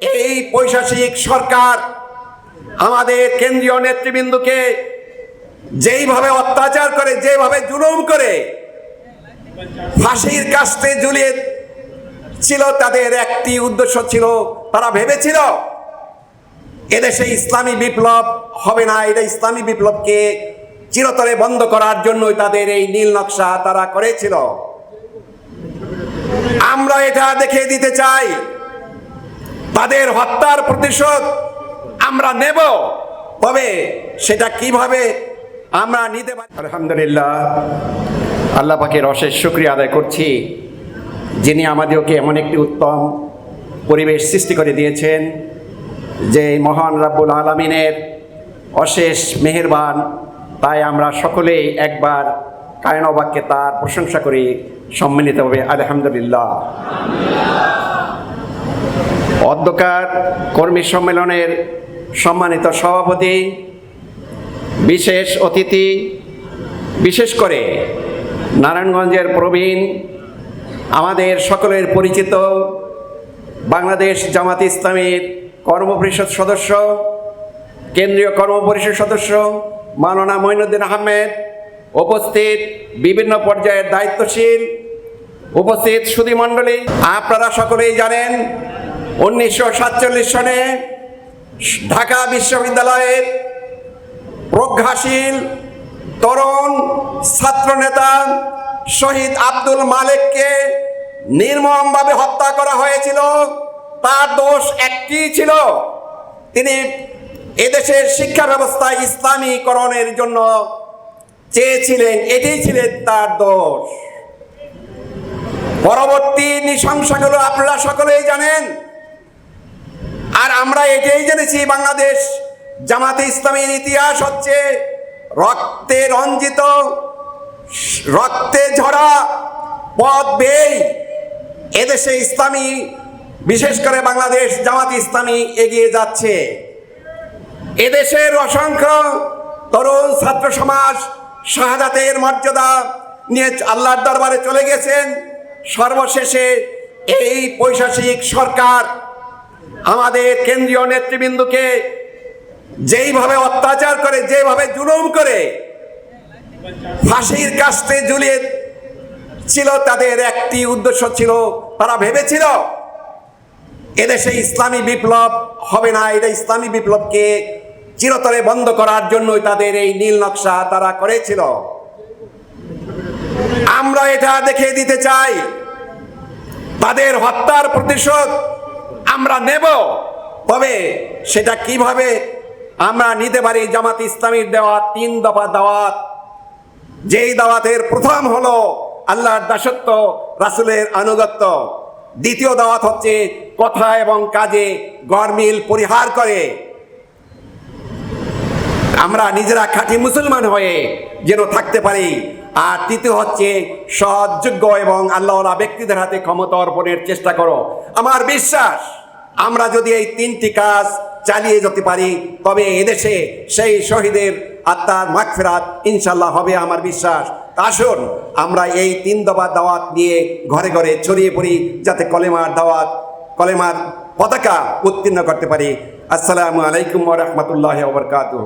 এই পৈশাসিক সরকার আমাদের কেন্দ্রীয় নেতৃবৃন্দকে যেইভাবে অত্যাচার করে, যেভাবে জুলুম করে, ফাঁসির কাস্তে ঝুলিয়ে ছিল, তাদের একটি উদ্দেশ্য ছিল, তারা ভেবেছিল, এদেশে ইসলামী বিপ্লব হবে না এটা ইসলামী বিপ্লবকে চিরতরে বন্ধ করার জন্যই তাদের এই নীল নকশা তারা করেছিল। আমরা এটা দেখে দিতে চাই। তাদের হত্যার প্রতিশোধ আমরা নেব। তবে সেটা কীভাবে আমরা নিতে পারি? আলহামদুলিল্লাহ, আল্লাহ পাকের অশেষ শুক্রিয়া আদায় করছি। যিনি আমাদেরকে এমন একটি উত্তম পরিবেশ সৃষ্টি করে দিয়েছেন, যে মহান রাব্বুল আলমিনের অশেষ মেহেরবান। তাই আমরা সকলেই একবার কায়নবাক্যে তার প্রশংসা করি, সম্মিলিতভাবে আলহামদুলিল্লাহ। অধ্যকার কর্মী সম্মেলনের সম্মানিত সভাপতি, বিশেষ অতিথি, বিশেষ করে নারায়ণগঞ্জের প্রবীণ, আমাদের সকলের পরিচিত বাংলাদেশ জামাত ইসলামীর কর্মপরিষদ সদস্য, কেন্দ্রীয় কর্মপরিষদ সদস্য মাওলানা মঈনুদ্দিন আহমেদ, উপস্থিত বিভিন্ন পর্যায়ের দায়িত্বশীল, উপস্থিত সুধীমণ্ডলী আপনারা সকলেই জানেন উনিশশো সাতচল্লিশ সনে ঢাকা বিশ্ববিদ্যালয়ের প্রজ্ঞাশীল তরুণ ছাত্রনেতা শহীদ আব্দুল মালিককে নির্মমভাবে হত্যা করা হয়েছিল। তার দোষ একটি ছিল, তিনি এদেশের শিক্ষা ব্যবস্থা ইসলামীকরণের জন্য চেয়েছিলেন, এটাই ছিলেন তার দোষ। পরবর্তী নৃশংসগুলো আপনারা সকলেই জানেন। আমরা এটাই জেনেছি বাংলাদেশ জামাতে ইসলামীর ইতিহাস হচ্ছে রক্তে রঞ্জিত, রক্তে ঝরা, পথ বেই। এদেশে ইসলামী, বিশেষ করে বাংলাদেশ জামাত ইসলামী এগিয়ে যাচ্ছে। এদেশের অসংখ্য তরুণ ছাত্র সমাজ শাহাদাতের মর্যাদা নিয়ে আল্লাহর দরবারে চলে গেছেন। সর্বশেষে এই পৈশাসিক সরকার আমাদের কেন্দ্রীয় নেতৃবৃন্দকে যেইভাবে অত্যাচার করে, যেভাবে জুলুম করে, ফাঁসির কাস্তে ঝুলিয়ে ছিল, তাদের একটি উদ্দেশ্য ছিল, তারা ভেবেছিল, এদেশে ইসলামী বিপ্লব হবে না এটা ইসলামী বিপ্লবকে চিরতরে বন্ধ করার জন্যই তাদের এই নীল নকশা তারা করেছিল। আমরা এটা দেখে দিতে চাই, তাদের হত্যার প্রতিশোধ আমরা নেব। তবে সেটা কীভাবে? আমরা নিতে পারি জামাত ইসলামীর দেওয়া তিন দফা দাওয়াত। যেই দাওয়াতের প্রথম হলো আল্লাহর দাসত্ব, রাসুলের আনুগত্য। দ্বিতীয় দাওয়াত হচ্ছে কথা এবং কাজে গরমিল পরিহার করে। আমরা নিজেরা খাঁটি মুসলমান হয়ে যেন থাকতে পারি। আর তৃতীয় হচ্ছে সৎযোগ্য এবং আল্লাহরা ব্যক্তিদের হাতে ক্ষমতা অর্পণের চেষ্টা করো। আমার বিশ্বাস আমরা যদি এই তিনটি কাজ চালিয়ে যেতে পারি, তবে এদেশে সেই শহীদের আত্মার মাগফিরাত ইনশাল্লাহ হবে আমার বিশ্বাস। আসুন, আমরা এই তিন দফা দাওয়াত নিয়ে ঘরে ঘরে ছড়িয়ে পড়ি, যাতে কলেমার দাওয়াত, কলেমার পতাকা উত্তীর্ণ করতে পারি। আসসালামু আলাইকুম রহমতুল্লাহ বরকাতুহ।